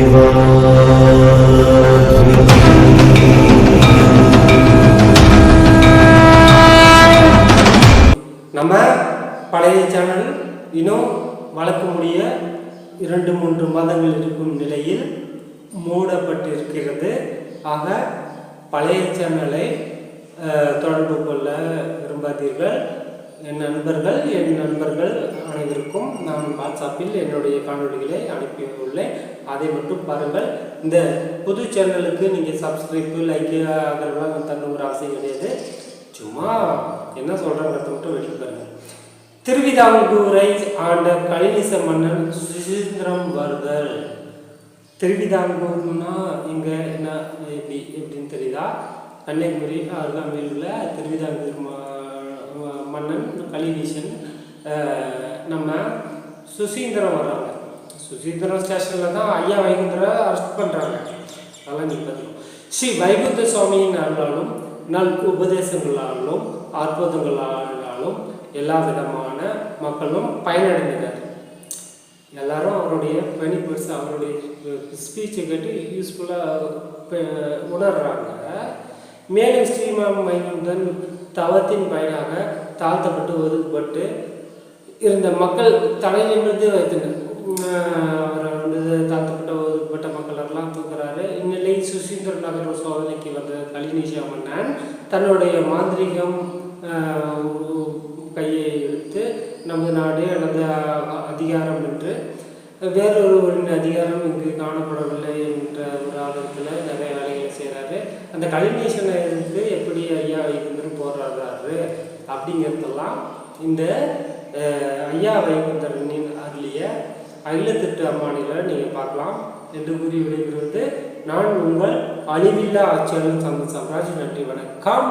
நம்ம பழைய சேனல் இன்னும் வளர்க்க முடிய இரண்டு மூன்று மாதங்கள் இருக்கும் நிலையில் மூடப்பட்டிருக்கிறது. ஆக பழைய சேனலை தொடர்பு கொள்ள விரும்பாதீர்கள். என் நண்பர்கள் என் நண்பர்கள் அனைவருக்கும் வாட்ஸ்அப்பில் என்னுடைய காணொலிகளை அனுப்பியுள்ளேன். அதை மட்டும் பாருங்கள். இந்த புது சேனலுக்கு நீங்கள் சப்ஸ்கிரைப்பு லைக்கு அதெல்லாம் ஒரு ஆசை கிடையாது. சும்மா என்ன சொல்கிறாங்கிறத மட்டும் வெளியே பாருங்கள் திருவிதாங்கூரை ஆண்ட கலினிச மன்னன் சுசீந்திரம் வருதல். திருவிதாங்கூர்னா இங்கே என்ன எப்படி எப்படின்னு தெரியுதா? கன்னியாகுமரி அருகாமையில் உள்ள திருவிதாங்கூர் மன்னன் கலிநீசன் நம்ம சுசீந்திரம் வர்றாங்க சுசீந்திரம் ஸ்டேஷனில் தான் ஐயா வைகுந்தரை அரெஸ்ட் பண்ணுறாங்க அதெல்லாம் நீ பார்த்துக்கணும் ஸ்ரீ வைகுந்த சுவாமியின் நல் உபதேசங்களாலும் அற்புதங்களாலும் எல்லா விதமான மக்களும் பயனடைந்தனர். எல்லாரும் அவருடைய பெனிஃபிட்ஸ் அவருடைய ஸ்பீச்சை கேட்டு யூஸ்ஃபுல்லாக உணர்றாங்க. மேலும் ஸ்ரீமாம் மைகுந்தன் தவத்தின் பயனாக தாழ்த்தப்பட்டு ஒதுக்கப்பட்டு இருந்த மக்கள் தலை நிமிர்ந்து வைத்தனர். அவர் வந்து தாழ்த்தப்பட்ட ஒதுக்கப்பட்ட மக்களெல்லாம் தூக்குறாரு. இந்நிலையில் சுசீந்திர நகர் சோதனைக்கு வந்த கலினிஷா மன்னன் தன்னுடைய மாந்திரிகம் கையை எடுத்து நமது நாடு எனது அதிகாரம் என்று வேறொருவரின் அதிகாரம் இங்கு காணப்படவில்லை என்ற ஒரு ஆர்வத்தில் நிறைய வேலைகளை செய்கிறாரு அந்த கலினேஷனை இருந்து எப்படி ஐயா வைகுந்தர் போராடுறாரு அப்படிங்கிறதெல்லாம் இந்த ஐயா வைகுந்தரனின் அருளிய அகிலத்திட்டு அம்மானில நீங்கள் பார்க்கலாம். என்று கூறி விடைபெறுவது நான் உங்கள் அழிவில்லா ஆட்சியாளர் சந்த சம்ராஜ் நன்றி வணக்கம்.